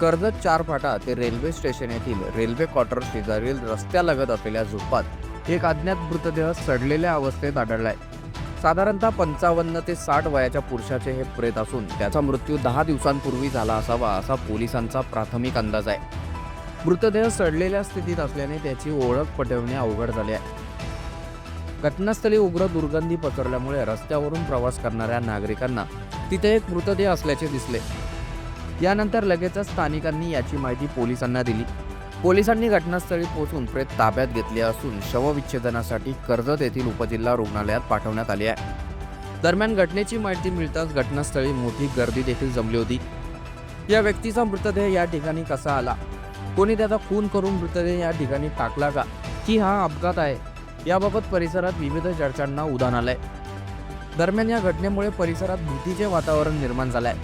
कर्जत चार फाटा ते रेल्वे स्टेशन येथील रेल्वे क्वार्टर शेजारील रस्त्यालगत असलेल्या झोपात एक अज्ञात मृतदेह सडलेल्या अवस्थेत आढळलाय. साधारणतः पंचावन्न ते साठ वयाच्या पुरुषाचे हे प्रेत असून त्याचा मृत्यू दहा दिवसांपूर्वी झाला असावा असा पोलिसांचा प्राथमिक अंदाज आहे. मृतदेह सडलेल्या स्थितीत असल्याने त्याची ओळख पटवणे अवघड झाले आहे. घटनास्थळी उग्र दुर्गंधी पसरल्यामुळे रस्त्यावरून प्रवास करणाऱ्या नागरिकांना तिथे एक मृतदेह असल्याचे दिसले. यानंतर लगेचच स्थानिकांनी याची माहिती पोलिसांना दिली. पोलिसांनी घटनास्थळी पोहोचून प्रेत ताब्यात घेतले असून शवविच्छेदनासाठी कर्जत येथील उपजिल्हा रुग्णालयात पाठवण्यात आले आहे. दरम्यान घटनेची माहिती मिळताच घटनास्थळी मोठी गर्दी देखील जमली होती. या व्यक्तीचा मृतदेह या ठिकाणी कसा आला? कोणी त्याचा खून करून मृतदेह या ठिकाणी टाकला का? की हा अपघात आहे? याबाबत परिसरात विविध चर्चांना उधाण आलंय. दरम्यान या घटनेमुळे परिसरात भीतीचे वातावरण निर्माण झालंय.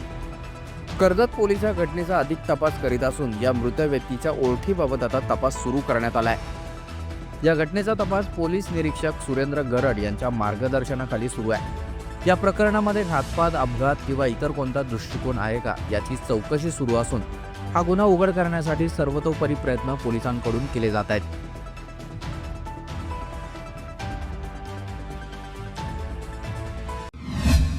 कर्जत पोलीस या घटनेचा अधिक तपास करीत असून या मृत व्यक्तीच्या ओळखीबाबत आता तपास सुरू करण्यात आलाय. या घटनेचा तपास पोलीस निरीक्षक सुरेंद्र गरड यांच्या मार्गदर्शनाखाली सुरू आहे. या प्रकरणामध्ये घातपात अपघात किंवा इतर कोणता दृष्टिकोन आहे का याची चौकशी सुरू असून हा गुन्हा उघड करण्यासाठी सर्वतोपरी प्रयत्न पोलिसांकडून केले जात आहेत.